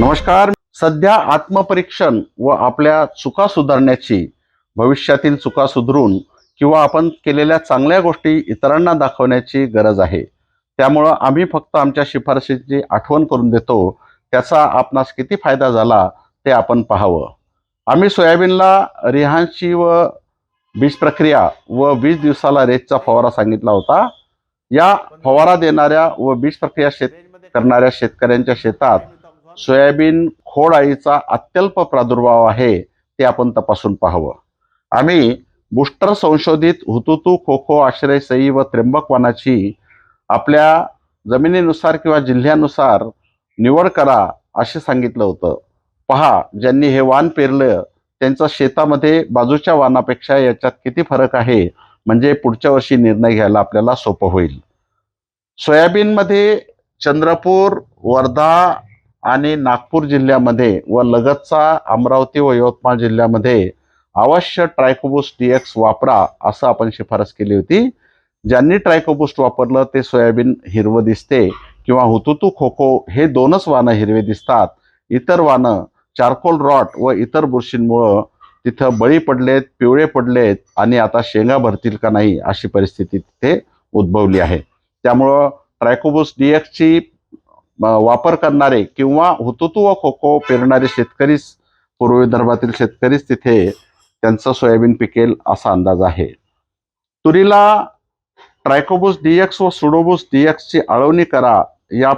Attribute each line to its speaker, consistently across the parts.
Speaker 1: नमस्कार. सध्या आत्मपरीक्षण व आपल्या चुका सुधारण्याची भविष्यातील चुका सुधरून किंवा आपण केलेल्या चांगल्या गोष्टी इतरांना दाखवण्याची गरज आहे. त्यामुळं आम्ही फक्त आमच्या शिफारशीची आठवण करून देतो. त्याचा आपणास किती फायदा झाला ते आपण पाहावं. आम्ही सोयाबीनला रिहांशी व बीज प्रक्रिया व वीस दिवसाला रेतचा फवारा सांगितला होता. या फवारा देणाऱ्या व बीज प्रक्रिया शेत करणाऱ्या शेतकऱ्यांच्या शेतात सोयाबीन खोड अळीचा अत्यल्प प्रादुर्भाव आहे ते आपण तपासून पाहावं. आम्ही बुस्टर संशोधित हुतुतू खोखो आश्रय सई व त्र्यंबक वानाची आपल्या जमिनीनुसार किंवा जिल्ह्यानुसार निवड करा असे सांगितलं होतं. पहा ज्यांनी हे वाण पेरलं त्यांचा शेतामध्ये बाजूच्या वाणापेक्षा याच्यात किती फरक आहे? म्हणजे पुढच्या वर्षी निर्णय घ्यायला आपल्याला सोपं होईल. सोयाबीनमध्ये चंद्रपूर वर्धा आणि नागपूर जिल्ह्यामध्ये व लगतचा अमरावती व यवतमाळ जिल्ह्यामध्ये अवश्य ट्रायकोबुस्ट डी एक्स वापरा असं आपण शिफारस केली होती. ज्यांनी ट्रायकोबुस्ट वापरलं ते सोयाबीन हिरवं दिसते किंवा हुतुतू खोखो हे दोनच वानं हिरवे दिसतात. इतर वानं चारकोल रॉट व इतर बुरशींमुळं तिथं बळी पडलेत पिवळे पडलेत आणि आता शेंगा भरतील का नाही अशी परिस्थिती तिथे उद्भवली आहे. त्यामुळं ट्रायकोबुस डी एक्सची वापर करणारे किंवा हुतुतू व खोखो पेरणारे शेतकरीच पूर्व विदर्भातील शेतकरीच तिथे त्यांचं सोयाबीन पिकेल असा अंदाज आहे. तुरीला ट्रायकोबुस डीएक्स व सुडोबुस डीएक्सची अळवणी आळवणी करा या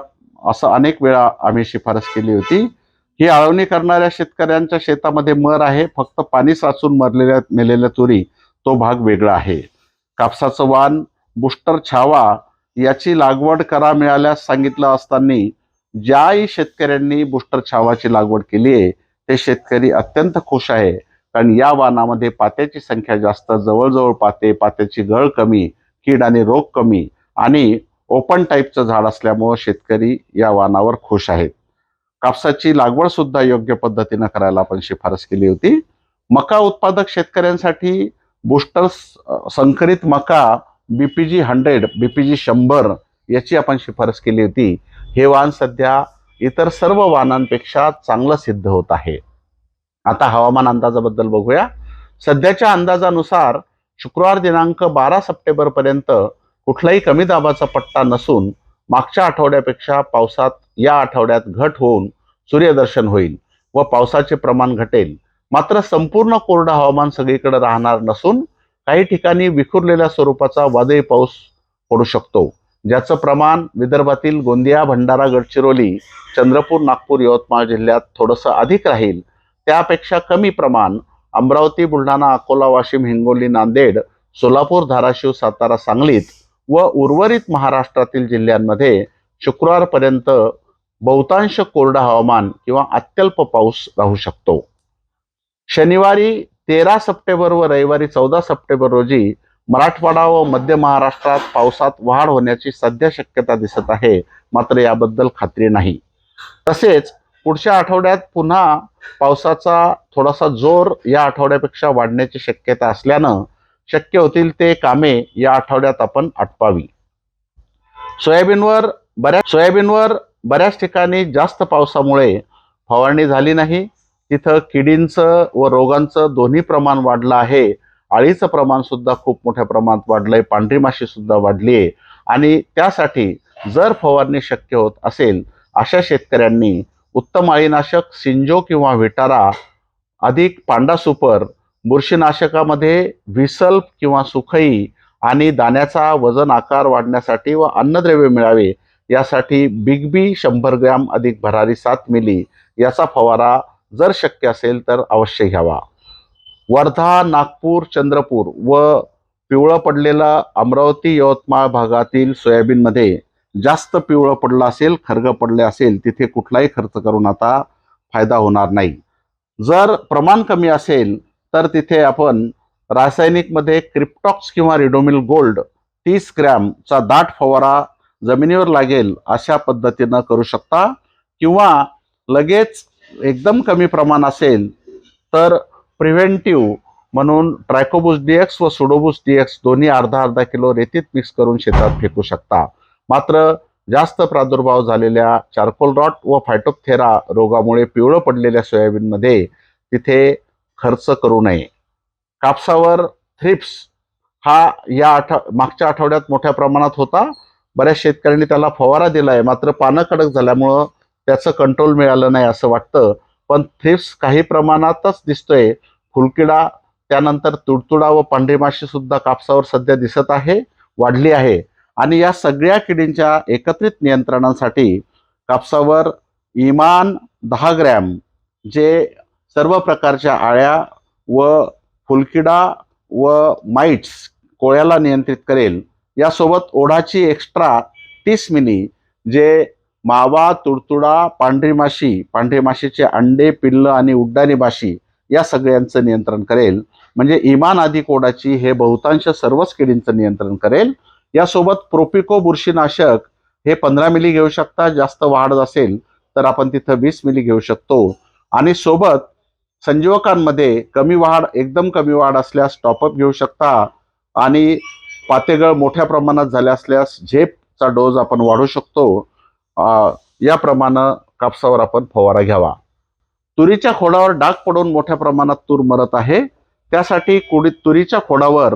Speaker 1: असं अनेक वेळा आम्ही शिफारस केली होती. ही आळवणी करणाऱ्या शेतकऱ्यांच्या शेतामध्ये मर आहे फक्त पाणी साचून मरलेल्या मेलेल्या तुरी तो भाग वेगळा आहे. कापसाचं वाण बुस्टर छावा याची लागवड करा मिळाल्यास सांगितलं असताना ज्याही शेतकऱ्यांनी बुस्टर छावाची लागवड केली आहे ते शेतकरी अत्यंत खुश आहे. कारण या वाणामध्ये पात्याची संख्या जास्त जवळजवळ पाते पात्याची गळ कमी कीड आणि रोग कमी आणि ओपन टाईपचं झाड असल्यामुळं शेतकरी या वाणावर खुश आहेत. कापसाची लागवड सुद्धा योग्य पद्धतीनं करायला आपण शिफारस केली होती. मका उत्पादक शेतकऱ्यांसाठी बुस्टर संकरित मका बीपीजी हंड्रेड बीपीजी शंभर याची आपण शिफारस केली होती. हे वाहन सध्या इतर सर्व वाहनांपेक्षा चांगलं सिद्ध होत आहे. आता हवामान अंदाजाबद्दल बघूया. सध्याच्या अंदाजानुसार शुक्रवार दिनांक बारा सप्टेंबरपर्यंत कुठलाही कमी दाबाचा पट्टा नसून मागच्या आठवड्यापेक्षा पावसात या आठवड्यात घट होऊन सूर्यदर्शन होईल व पावसाचे प्रमाण घटेल. मात्र संपूर्ण कोरडं हवामान सगळीकडे राहणार नसून काही ठिकाणी विखुरलेल्या स्वरूपाचा वादळी पाऊस पडू शकतो ज्याचं प्रमाण विदर्भातील गोंदिया भंडारा गडचिरोली चंद्रपूर नागपूर यवतमाळ जिल्ह्यात थोडंसं अधिक राहील. त्यापेक्षा कमी प्रमाण अमरावती बुलढाणा अकोला वाशिम हिंगोली नांदेड सोलापूर धाराशिव सातारा सांगलीत व उर्वरित महाराष्ट्रातील जिल्ह्यांमध्ये शुक्रवारपर्यंत बहुतांश कोरडं हवामान किंवा अत्यल्प पाऊस राहू शकतो. शनिवारी तेरा सप्टेंबर व रविवारी चौदा सप्टेंबर रोजी मराठवाडा व मध्य महाराष्ट्रात पावसात वाढ होण्याची सध्या शक्यता दिसत आहे. मात्र याबद्दल खात्री नाही. तसेच पुढच्या आठवड्यात पुन्हा पावसाचा थोडासा जोर या आठवड्यापेक्षा वाढण्याची शक्यता असल्यानं शक्य होतील ते कामे या आठवड्यात आपण आटपावी. सोयाबीनवर बऱ्याच सोयाबीनवर बऱ्याच ठिकाणी जास्त पावसामुळे फवारणी झाली नाही. तिथं किडींचं व रोगांचं दोन्ही प्रमाण वाढलं आहे. अळीचं प्रमाण सुद्धा खूप मोठ्या प्रमाणात वाढलंय. पांढरी माशी सुद्धा वाढली आहे आणि त्यासाठी जर फवारणी शक्य होत असेल अशा शेतकऱ्यांनी उत्तम अळीनाशक सिंजो किंवा विटारा अधिक पांडा सुपर बुरशीनाशकामध्ये विसल्प किंवा सुखई आणि दाण्याचा वजन आकार वाढण्यासाठी व अन्नद्रव्य मिळावे यासाठी बिग बी शंभर ग्रॅम अधिक भरारी सात मिली याचा फवारा जर शक्य असेल तर अवश्य घ्यावा. वर्धा नागपूर चंद्रपूर व पिवळं पडलेला अमरावती यवतमाळ भागातील सोयाबीनमध्ये जास्त पिवळं पडलं असेल खर्ग पडले असेल तिथे कुठलाही खर्च करून आता फायदा होणार नाही. जर प्रमाण कमी असेल तर तिथे आपण रासायनिकमध्ये क्रिप्टॉक्स किंवा रिडोमिल गोल्ड तीस ग्रॅमचा दाट फवारा जमिनीवर लागेल अशा पद्धतीनं करू शकता किंवा लगेच एकदम कमी प्रमाण असेल तर प्रिव्हेंटिव्ह म्हणून ट्रायकोबुस डी एक्स व सुडोबुस डी एक्स दोन्ही अर्धा अर्धा किलो रेतीत मिक्स करून शेतात फेकू शकता. मात्र जास्त प्रादुर्भाव झालेल्या चारकोल रॉट व फायटोपथेरा रोगामुळे पिवळं पडलेल्या सोयाबीनमध्ये तिथे खर्च करू नये. कापसावर थ्रिप्स हा या आठव मागच्या आठवड्यात मोठ्या प्रमाणात होता. बऱ्याच शेतकऱ्यांनी त्याला फवारा दिला आहे मात्र पानं कडक झाल्यामुळं त्याचं कंट्रोल मिळालं नाही असं वाटतं. पण थ्रिप्स काही प्रमाणातच दिसतोय. फुलकिडा त्यानंतर तुडतुडा व पांढरी सुद्धा कापसावर सध्या दिसत आहे वाढली आहे. आणि या सगळ्या किडींच्या एकत्रित नियंत्रणासाठी कापसावर इमान दहा ग्रॅम जे सर्व प्रकारच्या आळ्या व फुलकिडा व माइट्स कोळ्याला नियंत्रित करेल. यासोबत ओढाची एक्स्ट्रा तीस मिनी जे मावा तुडतुडा पांढरी माशी पांढरी माशीचे अंडे पिल्लं आणि उड्डाणी माशी या सगळ्यांचं नियंत्रण करेल. म्हणजे इमान आदी कोडाची हे बहुतांश सर्वच किडींचं नियंत्रण करेल. यासोबत प्रोपिको बुरशीनाशक हे पंधरा मिली घेऊ शकता जास्त वाढ असेल तर आपण तिथं वीस मिली घेऊ शकतो. आणि सोबत संजीवकांमध्ये कमी वाढ एकदम कमी वाढ असल्यास टॉपअप घेऊ शकता आणि पातेगळ मोठ्या प्रमाणात झाल्या असल्यास झेपचा डोस आपण वाढू शकतो. याप्रमाणे कापसावर आपण फवारा घ्यावा. तुरीच्या खोडावर डाग पडून मोठ्या प्रमाणात तूर मरत आहे. त्यासाठी कुडी तुरीच्या खोडावर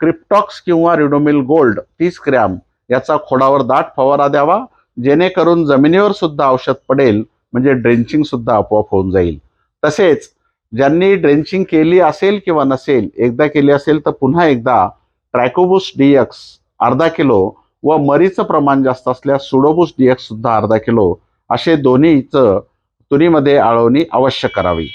Speaker 1: क्रिप्टॉक्स किंवा रिडोमिल गोल्ड तीस ग्रॅम याचा खोडावर दाट फवारा द्यावा. जेणेकरून जमिनीवर सुद्धा औषध पडेल म्हणजे ड्रेंचिंग सुद्धा आपोआप होऊन जाईल. तसेच ज्यांनी ड्रेंचिंग केली असेल किंवा नसेल एकदा केली असेल तर पुन्हा एकदा ट्रॅकोबुस डीएक्स अर्धा किलो व मरीचं प्रमाण जास्त असल्यास सुडोबुस डीएक्स सुद्धा अर्धा किलो असे दोन्हीचं तुरीमध्ये आळवणी अवश्य करावी.